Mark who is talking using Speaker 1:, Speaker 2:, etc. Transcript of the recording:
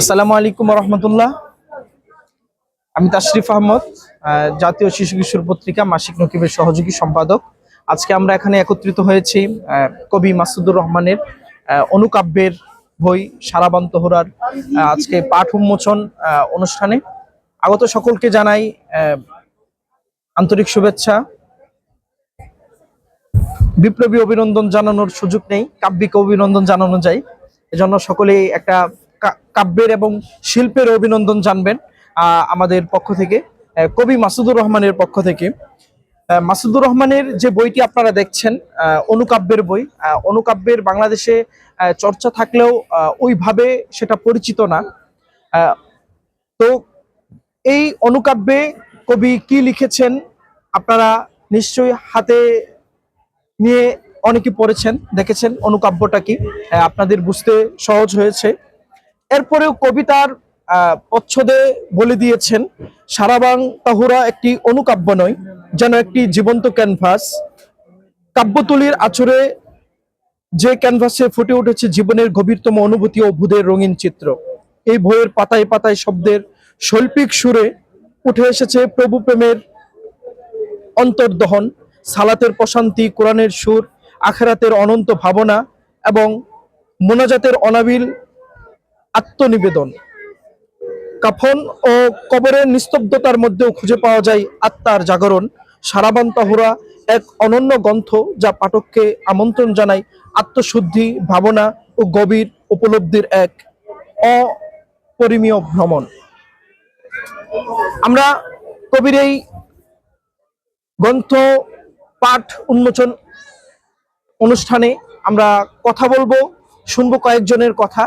Speaker 1: আসসালামু আলাইকুম রহমতুল্লাহ আমি তাশরিফ আহমদ আহ, জাতীয় শিশু কিশোর পত্রিকা মাসিক নকিবের সহযোগী সম্পাদক। আজকে আমরা এখানে একত্রিত হয়েছি কবি মাসুদুর রহমানের অনুকাব্যের বই সারাবান তোহরার আজকে পাঠ উন্মোচন অনুষ্ঠানে। আগত সকলকে জানাই আন্তরিক শুভেচ্ছা। বিপ্লবী অভিনন্দন জানানোর সুযোগ নেই কাব্যিক অভিনন্দন জানানো যায়। এজন্য সকলেই একটা কাব্যের এবং শিল্পের অভিনন্দন জানবেন আমাদের পক্ষ থেকে কবি মাসুদুর রহমানের পক্ষ থেকে। মাসুদুর রহমানের যে বইটি আপনারা দেখছেন অনুকাব্যের বই অনুকাব্যের বাংলাদেশে চর্চা থাকলেও ওইভাবে সেটা পরিচিত না। তো এই অনুকাব্যে কবি কি লিখেছেন, আপনারা নিশ্চয়ই হাতে নিয়ে অনেকে পড়েছেন, দেখেছেন অনুকাব্যটা কি। আপনাদের বুঝতে সহজ হয়েছে। এরপরেও কবিতার প্রচ্ছদে বলে দিয়েছেন, সারাবাং তাহুরা একটি অনুকাব্য নয়, যেন একটি জীবন্ত ক্যানভাস। কাব্যতুলির আচরে যে ক্যানভাসে ফুটে উঠেছে জীবনের গভীরতম অনুভূতি ও ভূদের রঙিন চিত্র। এই বইয়ের পাতায় পাতায় শব্দের শৈল্পিক সুরে উঠে এসেছে প্রভু প্রেমের অন্তর্দহন, সালাতের প্রশান্তি, কোরআনের সুর, আখেরাতের অনন্ত ভাবনা এবং মোনাজাতের অনাবিল আত্মনিবেদন। কাফন ও কবরের নিস্তব্ধতার মধ্যেও খুঁজে পাওয়া যায় আত্মার জাগরণ। সারাবান তাহুরা এক অনন্য গ্রন্থ যা পাঠককে আমন্ত্রণ জানায় আত্মশুদ্ধি, ভাবনা ও গভীর উপলব্ধির এক অপরিমীয় ভ্রমণ। আমরা কবির এই গ্রন্থ পাঠ উন্মোচন অনুষ্ঠানে আমরা কথা বলব, শুনব কয়েকজনের কথা।